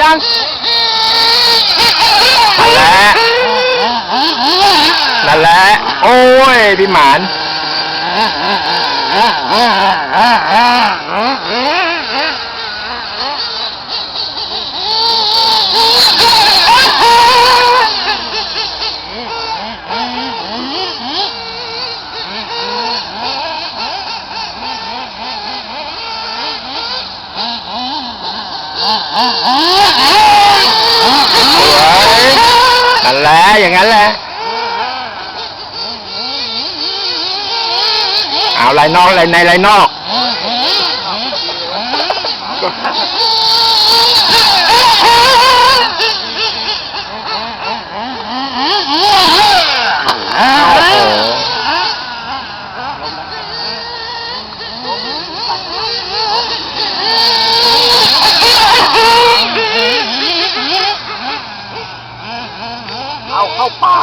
ยังนั่นแหละ นั่นแหละ โอ้ย พี่หมานสวยนั่นแหละ อย่างนั้นแหละ เอาลายนอกลายในลายนอก เข้าป่า